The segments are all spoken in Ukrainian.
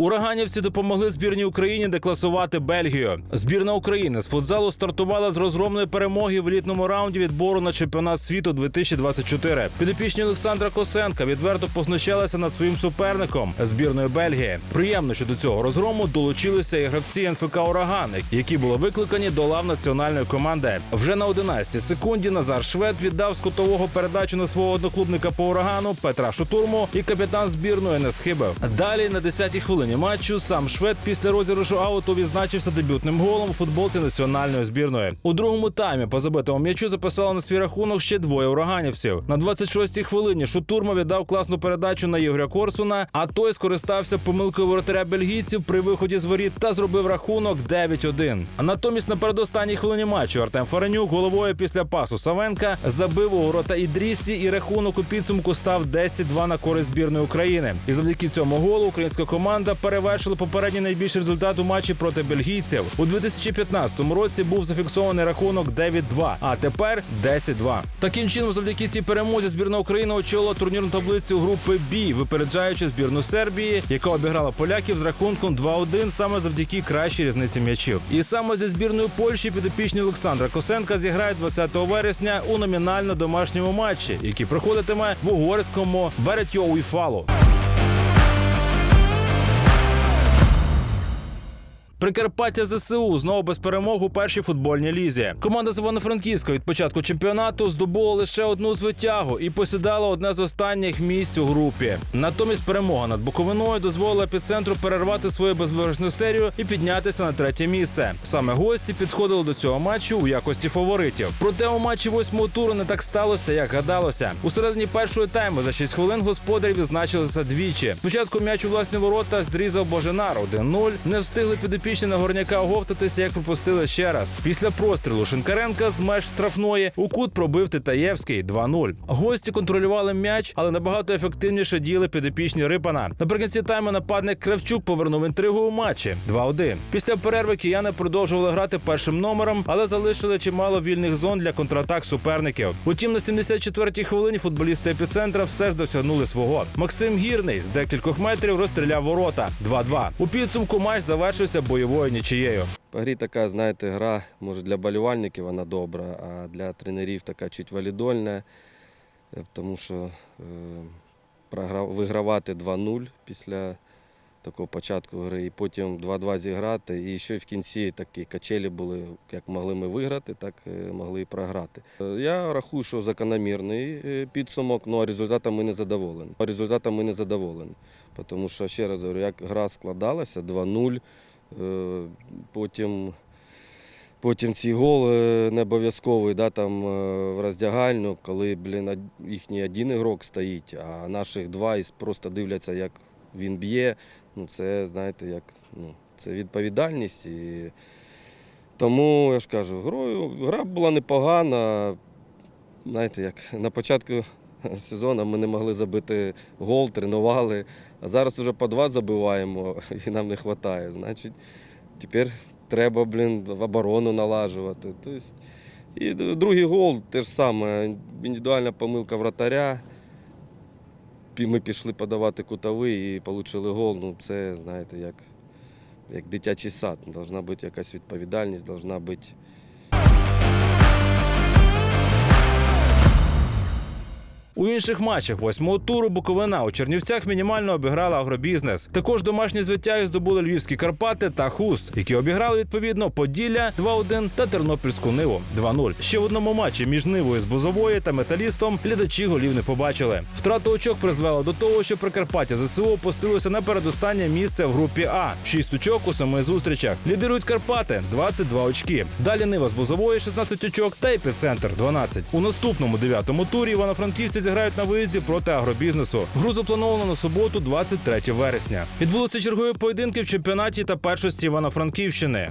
Ураганівці допомогли збірній Україні декласувати Бельгію. Збірна України з футзалу стартувала з розгромної перемоги в елітному раунді відбору на чемпіонат світу 2024. Підопічні Олександра Косенка відверто познущалися над своїм суперником збірної Бельгії. Приємно, що до цього розгрому долучилися і гравці НФК Ураган, які були викликані до лав національної команди. Вже на 11 секунді Назар Швед віддав з кутового передачу на свого одноклубника по урагану Петра Шутурму, і капітан збірної не схибив. Далі на 10-й хвилині матчу сам Швед після розіграшу ауту відзначився дебютним голом у футболці національної збірної. У другому таймі по забитому м'ячу записали на свій рахунок ще двоє ураганівців. На 26-й хвилині Шутурма віддав класну передачу на Ігоря Корсуна, а той скористався помилкою воротаря бельгійців при виході з воріт та зробив рахунок 9-1. А натомість на передостанній хвилині матчу Артем Фаренюк головою після пасу Савенка забив у ворота Ідрісі, і рахунок у підсумку став 10-2 на користь збірної України. І завдяки цьому голу українська команда перевершила попередній найбільший результат у матчі проти бельгійців. У 2015 році був зафіксований рахунок 9-2, а тепер 10-2. Таким чином, завдяки цій перемозі збірна України очолила турнірну таблицю групи Б, випереджаючи збірну Сербії, яка обіграла поляків з рахунком 2-1 саме завдяки кращій різниці м'ячів. І саме зі збірною Польщі підопічні Олександра Косенка зіграють 20 вересня у номінально домашньому матчі, який проходитиме в угорському Беретьоуіфалу. Прикарпаття ЗСУ знову без перемог у першій футбольній лізі. Команда з Івано-Франківська від початку чемпіонату здобула лише одну звитягу і посідала одне з останніх місць у групі. Натомість перемога над Буковиною дозволила епіцентру перервати свою безвиграшну серію і піднятися на третє місце. Саме гості підходили до цього матчу у якості фаворитів. Проте у матчі восьмого туру не так сталося, як гадалося. У середині першого тайму за 6 хвилин господарі відзначилися двічі. Спочатку м'яч у власні ворота зрізав Боженар 1-0. Не встигли підопічні на горняка оговтатися, як пропустили ще раз. Після прострілу Шинкаренка з меж штрафної у кут пробив Титаєвський 2-0. Гості контролювали м'яч, але набагато ефективніше діяли підопічні Рипана. Наприкінці тайму нападник Кравчук повернув інтригу у матчі 2-1. Після перерви кияни продовжували грати першим номером, але залишили чимало вільних зон для контратак суперників. Утім, на 74-й хвилині футболісти епіцентра все ж досягнули свого. Максим Гірний з декількох метрів розстріляв ворота 2-2. У підсумку матч завершився бойовою нічиєю. По грі така, знаєте, гра, може для болівальників вона добра, а для тренерів така чуть валідольна, е, тому що е, вигравати 2-0 після такого початку гри, і потім 2-2 зіграти. І ще в кінці такі качелі були, як могли ми виграти, так е, могли і програти. Я рахую, що закономірний підсумок, ну, але результатом ми не задоволені. Результатом ми не задоволені. Тому що, ще раз говорю, як гра складалася 2-0. Е, Потім, потім цей гол не обов'язковий да, там, е, в роздягальню, коли блін, їхній один ігрок стоїть, а наших два і просто дивляться, як він б'є. Ну, це, знаєте, як, ну, це відповідальність. І... Тому я ж кажу, грою, гра була непогана. Знаєте, як на початку сезону ми не могли забити гол, тренували. А зараз вже по два забиваємо і нам не вистачає. Значить, тепер треба, блін, оборону налажувати. Тобто, і другий гол те ж саме. Індивідуальна помилка вратаря. Ми пішли подавати кутовий і отримали гол. Ну, це, знаєте, як, як дитячий сад. Должна бути якась відповідальність, должна бути. У інших матчах восьмого туру Буковина у Чернівцях мінімально обіграла агробізнес. Також домашні звитяги здобули львівські Карпати та Хуст, які обіграли відповідно Поділля 2-1 та Тернопільську Ниву 2-0. Ще в одному матчі між Нивою з Бузової та Металістом глядачі голів не побачили. Втрата очок призвела до того, що Прикарпаття ЗСУ опустилося на передостаннє місце в групі А. Шість очок у семи зустрічах. Лідирують Карпати 22 очки. Далі Нива з Бузової 16 очок та епіцентр 12. У наступному дев'ятому турі івано-франківці зіграють на виїзді проти агробізнесу. Гру заплановано на суботу, 23 вересня. Відбулися чергові поєдинки в чемпіонаті та першості Івано-Франківщини.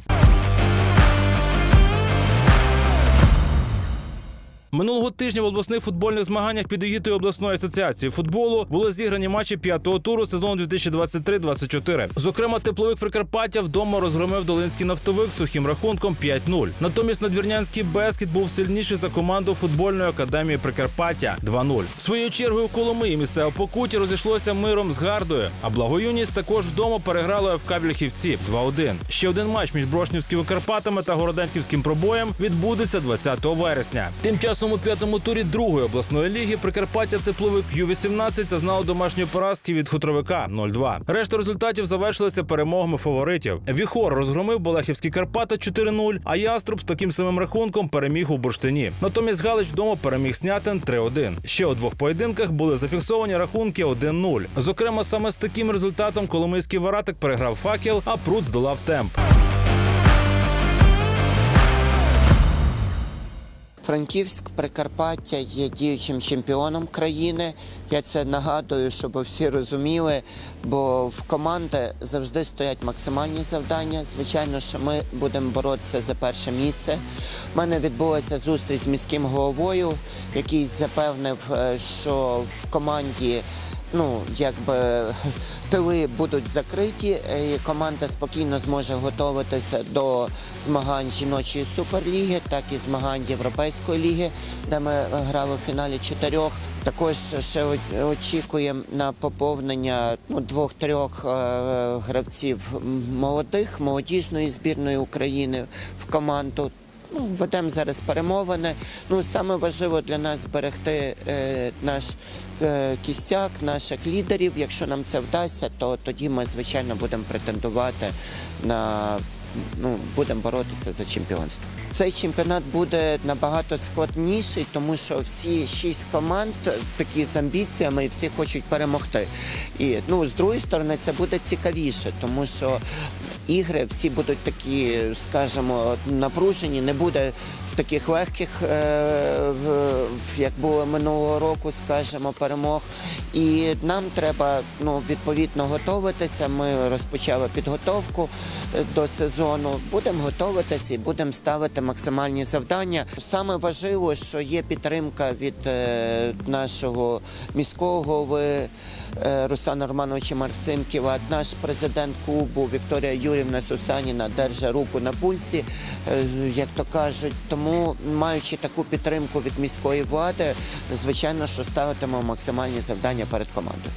Минулого тижня в обласних футбольних змаганнях під егідою обласної асоціації футболу були зіграні матчі п'ятого туру сезону 2023-24. Зокрема, тепловик Прикарпаття вдома розгромив Долинський нафтовик сухим рахунком 5-0. Натомість надвірнянський Бескіт був сильніший за команду футбольної академії Прикарпаття 2-0. Своєю чергою Коломиї місцеве покуття розійшлося миром з гардою. А благоюність також вдома переграла ФК Вільхівці 2-1. Ще один матч між Брошнівськими Карпатами та Городенківським пробоєм відбудеться 20 вересня. Тим часом у п'ятому турі другої обласної ліги Прикарпаття тепловик Ю-18 зазнало домашньої поразки від хутровика 0-2. Решта результатів завершилися перемогами фаворитів. Віхор розгромив Болехівські Карпати 4-0, а Яструб з таким самим рахунком переміг у бурштині. Натомість Галич вдома переміг Снятин 3-1. Ще у двох поєдинках були зафіксовані рахунки 1-0. Зокрема, саме з таким результатом Коломийський Варатик переграв факел, а Прут здолав темп. Франківськ Прикарпаття є діючим чемпіоном країни. Я це нагадую, щоб всі розуміли, бо в команди завжди стоять максимальні завдання. Звичайно, що ми будемо боротися за перше місце. У мене відбулася зустріч з міським головою, який запевнив, е, що в команді ну якби тили будуть закриті, і команда спокійно зможе готуватися до змагань жіночої суперліги, так і змагань Європейської ліги, де ми грали в фіналі чотирьох. Також ще очікуємо на поповнення ну, двох-трьох е, гравців молодих молодіжної збірної України в команду. Ну, ведемо зараз перемовини. Ну, саме важливо для нас зберегти е, наш е, кістяк, наших лідерів. Якщо нам це вдасться, то тоді ми, звичайно, будемо претендувати на ну, будемо боротися за чемпіонство. Цей чемпіонат буде набагато складніший, тому що всі шість команд такі з амбіціями і всі хочуть перемогти. І ну, з другої сторони, це буде цікавіше, тому що ігри всі будуть такі, скажімо, напружені, не буде таких легких, е, як було минулого року, скажімо, перемог. І нам треба ну, відповідно готуватися. Ми розпочали підготовку е, до сезону. Будемо готуватися і будемо ставити максимальні завдання. Саме важливо, що є підтримка від е, нашого міського голови. Руслана Романовича Марцинківа, наш президент клубу Вікторія Юрівна Сусаніна держа руку на пульсі, як то кажуть. Тому, маючи таку підтримку від міської влади, звичайно, що ставитимемо максимальні завдання перед командою.